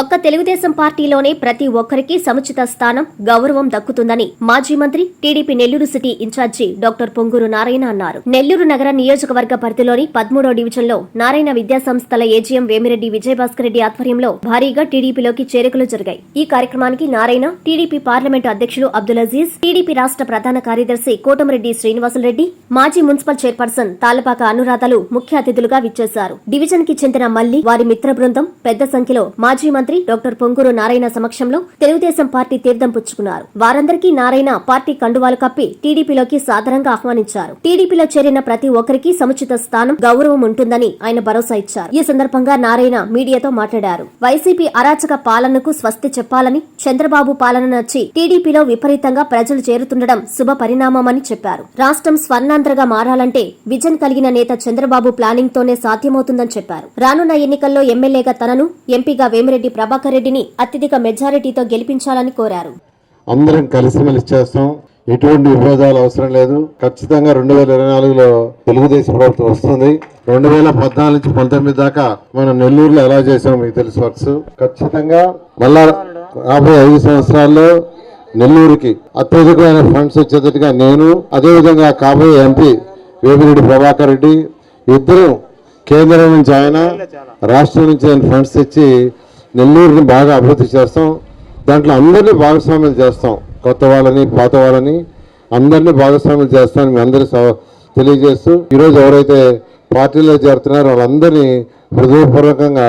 ఒక్క తెలుగుదేశం పార్టీలోనే ప్రతి ఒక్కరికి సముచిత స్థానం గౌరవం దక్కుతుందని మాజీ మంత్రి TDP Nellore city incharge doctor Ponguru Narayana అన్నారు. నెల్లూరు నగర నియోజకవర్గ పరిధిలోని పదమూడో డివిజన్లో నారాయణ విద్యా సంస్థల ఏజీఎం వేమిరెడ్డి విజయభాస్కర్ రెడ్డి ఆధ్వర్యంలో భారీగా టీడీపీలోకి చేరికలు జరిగాయి. ఈ కార్యక్రమానికి నారాయణ టీడీపీ పార్లమెంటు అధ్యక్షులు అబ్దుల్ అజీజ్ టీడీపీ రాష్ట్ర ప్రధాన కార్యదర్శి కోటమిరెడ్డి శ్రీనివాసులరెడ్డి మాజీ మున్సిపల్ చైర్పర్సన్ తాలపాక అనురాధలు ముఖ్య అతిథులుగా విచ్చేశారు. డివిజన్కి చెందిన మల్లి వారి మిత్ర బృందం పెద్ద సంఖ్యలో మాజీ మంత్రి మంత్రి డాక్టర్ పొంగూరు నారాయణ సమక్షంలో తెలుగుదేశం పార్టీ తీర్థం పుచ్చుకున్నారు. వారందరికీ నారాయణ పార్టీ కండువాలు కప్పి టీడీపీలోకి సాధారణంగా ఆహ్వానించారు. టీడీపీలో చేరిన ప్రతి ఒక్కరికి సముచిత స్థానం గౌరవం ఉంటుందని ఆయన భరోసా ఇచ్చారు. ఈ సందర్భంగా నారాయణ మీడియాతో మాట్లాడారు. వైసీపీ అరాచక పాలనకు స్వస్తి చెప్పాలని చంద్రబాబు పాలన నచ్చి టీడీపీలో విపరీతంగా ప్రజలు చేరుతుండడం శుభ పరిణామమని చెప్పారు. రాష్ట్రం స్వర్ణాంధ్రగా మారాలంటే విజన్ కలిగిన నేత చంద్రబాబు ప్లానింగ్ తోనే సాధ్యమవుతుందని చెప్పారు. రానున్న ఎన్నికల్లో ఎమ్మెల్యేగా తనను ఎంపీగా వేమిరెడ్డి ప్రభాకర్ రెడ్డిని అత్యధిక మెజారిటీతో గెలిపించాలని కోరారు. అందరం కలిసిమెలిసి చేస్తాం. ఎటువంటి విభేదాలు అవసరం లేదు. ఖచ్చితంగా రెండు వేల ఇరవై నాలుగులో తెలుగుదేశం ప్రభుత్వం వస్తుంది. రెండు వేల పద్నాలుగు నుంచి పంతొమ్మిది దాకా మనం నెల్లూరులో ఎలా చేసాం మీకు తెలుసు వర్క్స్. ఖచ్చితంగా మళ్ళా రాబోయే ఐదు సంవత్సరాల్లో నెల్లూరుకి అత్యధికమైన ఫండ్స్ వచ్చేటట్టుగా నేను అదేవిధంగా కాబోయే ఎంపీ వేమిరెడ్డి ప్రభాకర్ రెడ్డి ఇద్దరు కేంద్రం నుంచి ఆయన రాష్ట్రం నుంచి ఆయన ఫండ్స్ తెచ్చి నెల్లూరుని బాగా అభివృద్ధి చేస్తాం. దాంట్లో అందరినీ భాగస్వామ్యం చేస్తాం. కొత్త వాళ్ళని పాత వాళ్ళని అందరినీ భాగస్వామ్యం చేస్తామని మీ అందరూ తెలియజేస్తూ ఈరోజు ఎవరైతే పార్టీలో చేరుతున్నారో వాళ్ళందరినీ హృదయపూర్వకంగా